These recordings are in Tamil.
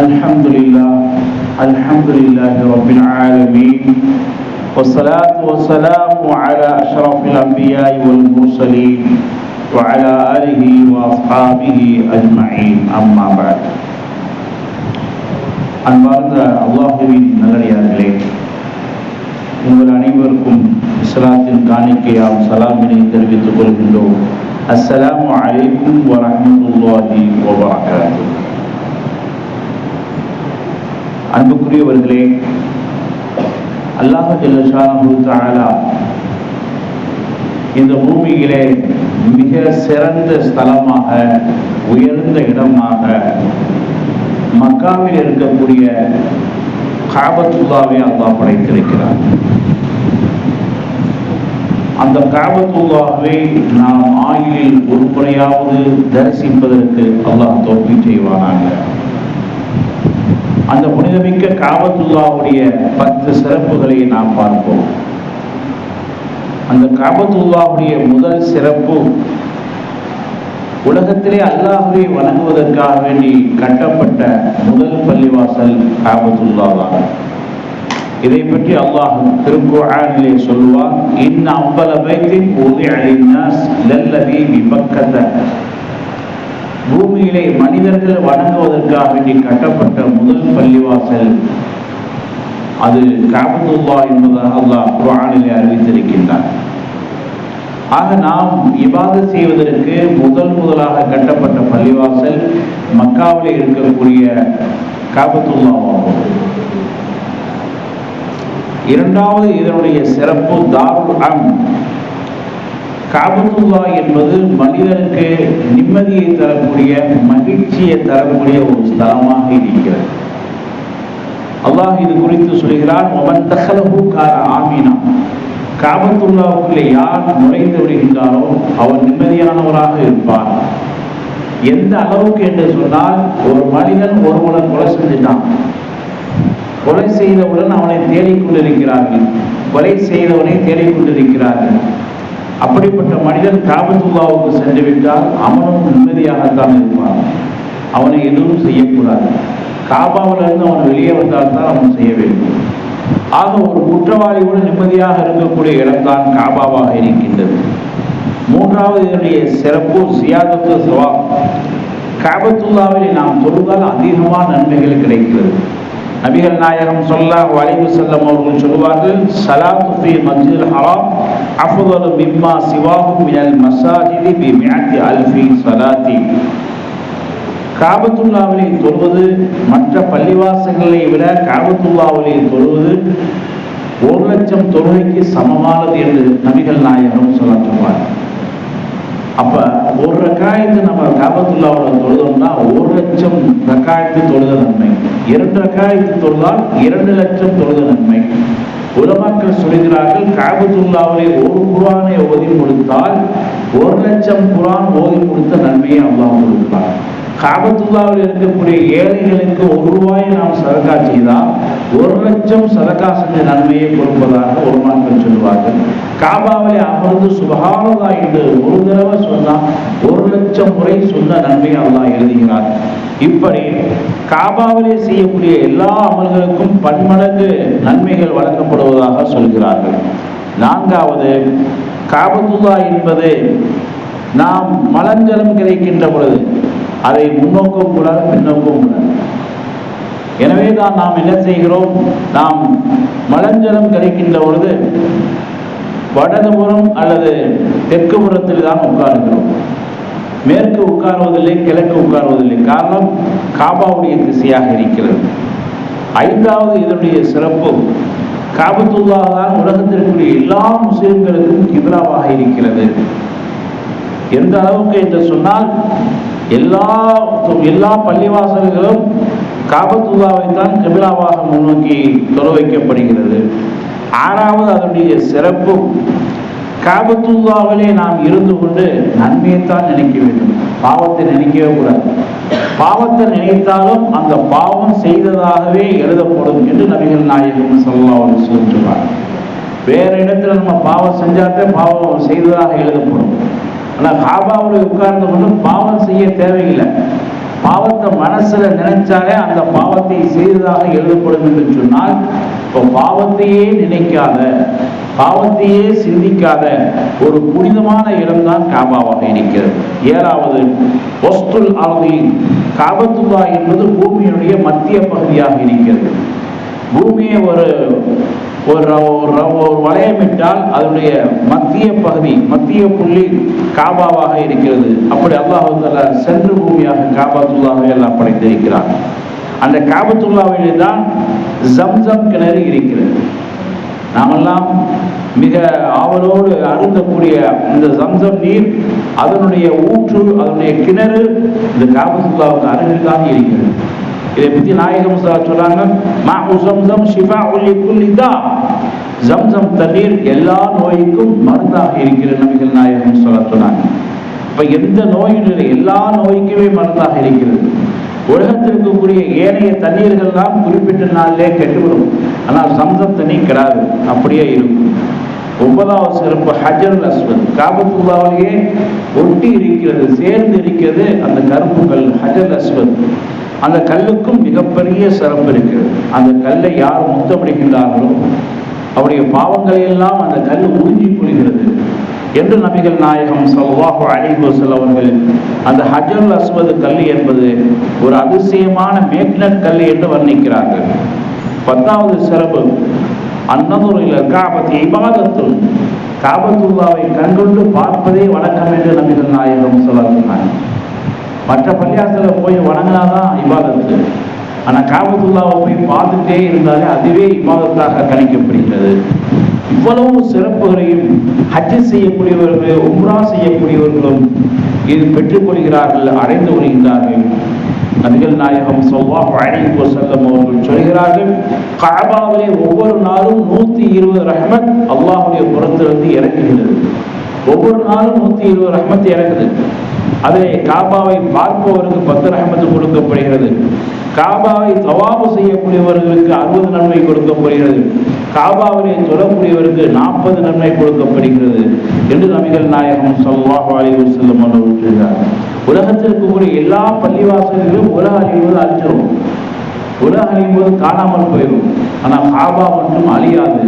الحمد لله الحمد لله رب العالمين والصلاة والسلام على أشرف الأنبياء والمرسلين وعلى آله وأصحابه أجمعين أما بعد அன்பார்ந்த அல்லாஹுவின் நல்லடியார்களே உங்கள் அனைவருக்கும் இஸ்லாத்தின் காணிக்கையாம் சலாமினை தெரிவித்துக் கொள்கின்றோம் அஸ்ஸலாமு அலைக்கும் வரஹ்மத்துல்லாஹி வபரகாத்துஹு அன்புக்குரியவர்களே அல்லாஹ் ஜல்லஷானஹு இந்த பூமியிலே மிக சிறந்த ஸ்தலமாக உயர்ந்த இடமாக மக்காவில் இருக்கக்கூடிய காபத்துல்லாவை அல்லாஹ் படைத்திருக்கிறார். அந்த காபத்துல்லாவை நாம் ஆயிலில் ஒரு முறையாவது தரிசிப்பதற்கு அல்லாஹ் தோல்வி செய்வானாங்க அந்த புனிதமிக்க காபத்துல்லாவுடைய பத்து சிறப்புகளை நாம் பார்ப்போம். அந்த காபத்துல்லாவுடைய முதல் சிறப்பு உலகத்திலே அல்லாஹுவை வணங்குவதற்காக வேண்டி கட்டப்பட்ட முதல் பள்ளிவாசல் காபத்துல்லா தான் இதை பற்றி அல்லாஹ் திருக்குறானிலே சொல்வார் இன்ன அம்பல பைத்தின் ஊதி அலின்னாஸ் லல்லதி விபக்கத்தை பூமியிலே மனிதர்கள் வணங்குவதற்காக வேண்டி கட்டப்பட்ட முதல் பள்ளிவாசல் அது காபத்துல்லா என்பதாக அல்லாஹ் குரானிலே அறிவித்திருக்கின்றார் ஆக நாம் இபாத செய்வதற்கு முதல் முதலாக கட்டப்பட்ட பள்ளிவாசல் மக்காவில் இருக்கக்கூடிய காபத்துல்லாவாகும் இரண்டாவது இதனுடைய சிறப்பு தாருல் அம் காபத்துல்லா என்பது மனிதனுக்கு நிம்மதியை தரக்கூடிய மகிழ்ச்சியை தரக்கூடிய ஒரு ஸ்தலமாக இருக்கிறது. அல்லாஹ் இது குறித்து சொல்கிறான் அவன் தகலஹு கார ஆமீனா. காபத்துல்லாவுக்குள்ளே யார் நுழைந்து விடுகின்றாரோ அவர் நிம்மதியானவராக இருப்பார். எந்த அளவுக்கு என்று சொன்னால் ஒரு மனிதன் ஒருவனை கொலை செஞ்சுட்டான். கொலை செய்தவுடன் அவனை தேடிக்கொண்டிருக்கிறார்கள். கொலை செய்தவனை தேடிக்கொண்டிருக்கிறார்கள். அப்படிப்பட்ட மனிதன் காபத்துல்லாவுக்கு சென்று விட்டால் அவனும் நிம்மதியாகத்தான் இருப்பான். அவனை எதுவும் செய்யக்கூடாது. காபாவிலிருந்து அவன் வெளியே வந்தால் தான் அவன் செய்ய வேண்டும். ஆக ஒரு குற்றவாளியோடு நிம்மதியாக இருக்கக்கூடிய இடம்தான் காபாவாக இருக்கின்றது. மூன்றாவது இதனுடைய சிறப்பு சியாதத்து சவாப். காபத்துல்லாவில் நாம் தொழுதால் அதிகமான நன்மைகள் கிடைக்கிறது. நபிகள் நாயகம் சொல்லா வளைவு செல்லம் அவர்கள் சொல்வார்கள் சலாத்து ஃபி மஸ்ஜித் ஹராம் அஃதலு மிம்மா சிவாஹு மினல் மசாஜிதி பி மியாத்தி அல்ஃபி சலாத்தி காபத்துல்லாவிலே தொழுவது மற்ற பள்ளிவாசல்களை விட காபத்துல்லாவிலே தொழுவது ஒரு லட்சம் தொழுகைக்கு சமமானது என்று நபிகள் நாயகம் சொல்ல சொல்வார்கள். அப்ப ஒரு ரக்காயத்து நம்ம காபத்துல்லாவில் தொழுதோம்னா ஒரு லட்சம் ரக்காயத்து தொழுத நன்மை. இரண்டு ரக்காயத்து தொழுதால் இரண்டு லட்சம் தொழுத நன்மை. உலமாக்கள் சொல்கிறார்கள் காபத்துல்லாவிலே ஒரு குரானை ஓதி கொடுத்தால் ஒரு லட்சம் குரான் ஓதி கொடுத்த நன்மையை அல்லாஹ் கொடுப்பார் காபத்துல்லாவில் இருக்கக்கூடிய ஏழைகளுக்கு ஒரு ரூபாயை நாம் சதக்கா செய்தால் ஒரு லட்சம் சதக்கா செஞ்ச நன்மையை கொடுப்பதாக ஒரு மாற்றம் சொல்வார்கள் காபாவை அமர்ந்து சுபகாரதா என்று ஒரு தடவை சொன்னால் ஒரு லட்சம் முறை சொன்ன நன்மையை அல்லா எழுதுகிறார். இப்படி காபாவிலே செய்யக்கூடிய எல்லா அமல்களுக்கும் பன்மடங்கு நன்மைகள் வழங்கப்படுவதாக சொல்கிறார்கள். நான்காவது காபத்துல்லா என்பது நாம் மலஞ்சலம் கிடைக்கின்ற பொழுது அதை முன்னோக்கவும் கூடாது பின்னோக்கவும் கூடாது. எனவே தான் நாம் என்ன செய்கிறோம்? நாம் மலஞ்சலம் கிடைக்கின்ற பொழுது வடதுபுறம் அல்லது தெற்கு புறத்தில் தான் உட்காருகிறோம். மேற்கு உட்காருவதில்லை கிழக்கு உட்காருவதில்லை. காரணம் காபாவுடைய திசையாக இருக்கிறது. ஐந்தாவது இதனுடைய சிறப்பு காபத்துல்லா தான் உலகத்திற்குரிய எல்லா முஸ்லிம்களுக்கும் கிபிலாவாக இருக்கிறது. எந்த அளவுக்கு என்று சொன்னால் எல்லா எல்லா பள்ளிவாசல்களும் காபத்துல்லாவை தான் கிபிலாவாக முன்னோக்கி தொலை வைக்கப்படுகிறது ஆறாவது அதனுடைய சிறப்பு காபத்துல்லாவிலே நாம் இருந்து கொண்டு நன்மையைத்தான் நினைக்க வேண்டும். பாவத்தை நினைக்கவே கூடாது. பாவத்தை நினைத்தாலும் அந்த பாவம் செய்ததாகவே எழுதப்படும் என்று நபிகள் நாயகம் சொல்லலாம் சொல்லுவார் வேற இடத்துல நம்ம பாவம் செஞ்சாத்தே பாவம் செய்ததாக எழுதப்படும். ஆனால் காபாவில் உட்கார்ந்து கொண்டு பாவம் செய்ய தேவையில்லை. பாவத்தை மனசுல நினைச்சாலே அந்த பாவத்தை செய்ததாக எழுதப்படும் என்று சொன்னால் இப்போ பாவத்தையே நினைக்காத பாவத்தையே சிந்திக்காத ஒரு புனிதமான இடம்தான் காபாவாக இருக்கிறது. ஏழாவது ஒஸ்துல் அருதி காபத்துல்லா என்பது பூமியினுடைய மத்திய பகுதியாக இருக்கிறது. பூமியை ஒரு ஒரு ஒரு ஒரு வளையமிட்டால் அதனுடைய மத்திய பகுதி மத்திய புள்ளி காபாவாக இருக்கிறது. அப்படி அல்லாஹால சென்று பூமியாக காபாத்துல்லாவை எல்லாம் படைத்திருக்கிறார் அந்த காபத்துல்லாவிலே தான் ஜம்சம் கிணறு இருக்கிறது. நாமெல்லாம் மிக ஆவலோடு அருந்தக்கூடிய இந்த ஜம்சம் நீர் அதனுடைய ஊற்று அதனுடைய கிணறு இந்த காபத்துல்லாவுக்கு அருகில் தான் இருக்கிறது. இதை பற்றி நாயகம் சொல்றாங்க மா ஜம்சம் ஷிஃபா உல்லி குல்லிதா ஜம்சம் தண்ணீர் எல்லா நோய்க்கும் மருந்தாக இருக்கிற நபிகள் நாயகம் சொல்ல சொன்னாங்க இப்ப எந்த நோயும் எல்லா நோய்க்குமே மருந்தாக இருக்கிறது உலகத்தில் இருக்கக்கூடிய ஏனைய தண்ணீர்கள் தான் குறிப்பிட்ட நாளிலே கெட்டுவிடும் ஆனால் சம்சம் தண்ணி கிடாது அப்படியே இருக்கும் ஒன்பதாவது சிறப்பு ஹஜர் அஸ்வத் காபத்துள்ளாவிலேயே ஒட்டி இருக்கிறது சேர்ந்து இருக்கிறது அந்த கருப்புகள் ஹஜர் அஸ்வத் அந்த கல்லுக்கும் மிகப்பெரிய சிறப்பு இருக்குது அந்த கல்லை யார் முத்தமிடுகின்றார்களோ அவருடைய பாவங்களை எல்லாம் அந்த கல் உறிஞ்சி கொள்கிறது என்று நபிகள் நாயகம் சல்வாஹு அலிபுசல் அவர்கள் அந்த ஹஜர் அஸ்வது கல் என்பது ஒரு அதிசயமான மேக்னட் கல் என்று வர்ணிக்கிறார்கள். பத்தாவது சிறப்பு அன்னதுரையில் காபத்தி இபாதத்துள் காபத்துல்லாவை கண்கொண்டு பார்ப்பதே வணக்கம் என்று நபிகள் நாயகம் சொல்ல மற்ற பள்ளியாசல போய் வணங்கினாதான் இபாதத்து ஆனால் காபத்துல்லாவை போய் பார்த்துட்டே இருந்தாலே அதுவே இபாதத்தாக கணிக்கப்படுகிறது. இவ்வளவு சிறப்புகளையும் ஹஜ்ஜு செய்யக்கூடியவர்கள் உம்ரா செய்யக்கூடியவர்களும் இது பெற்றுக்கொள்கிறார்கள் அடைந்து வருகின்றார்கள் நபிகள் நாயகம் சொல்லாஹ் அழைப்பு செல்லம் அவர்கள் சொல்கிறார்கள் காபாவிலே ஒவ்வொரு நாளும் நூத்தி இருபது ரஹ்மத் அல்லாஹுடைய புறத்திலிருந்து இறங்குகிறது. ஒவ்வொரு நாளும் நூத்தி இருபது ரஹ்மத் இறங்குது. அதிலே காபாவை பார்ப்பவருக்கு பத்து ரஹமத்து கொடுக்கப்படுகிறது. காபாவை தவாபு செய்யக்கூடியவர்களுக்கு அறுபது நன்மை கொடுக்கப்படுகிறது. காபாவிலே தொடரக்கூடியவருக்கு நாற்பது நன்மை கொடுக்கப்படுகிறது என்று நபிகள் நாயகம் சல்லாஹ் அலிவு செல்லும் சொல்கிறார் உலகத்தில் இருக்கக்கூடிய எல்லா பள்ளிவாசல்களும் உலக அறிவது அழிச்சிடும் உலக அழியும்போது காணாமல் போயிடும் ஆனால் காபா மட்டும் அழியாது.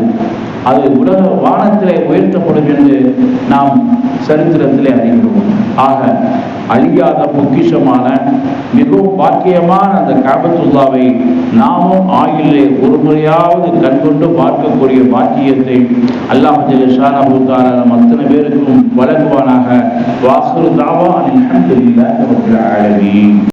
அது உலக வானத்திலே உயர்த்தப்படும் என்று நாம் சரித்திரத்திலே அறிகிறோம். ஆக அழியாத பொக்கிஷமான மிகவும் பாக்கியமான அந்த காபத்துல்லாவை நாமும் ஆயிலே ஒரு முறையாவது கண்கொண்டு பார்க்கக்கூடிய பாக்கியத்தை அல்லாஹ் ஷானபூத்தார நம் அத்தனை பேருக்கும் வழங்குவானாக. வாசல் தாவா அலமதுல்லாஹி ரப்பில் ஆலமீன்.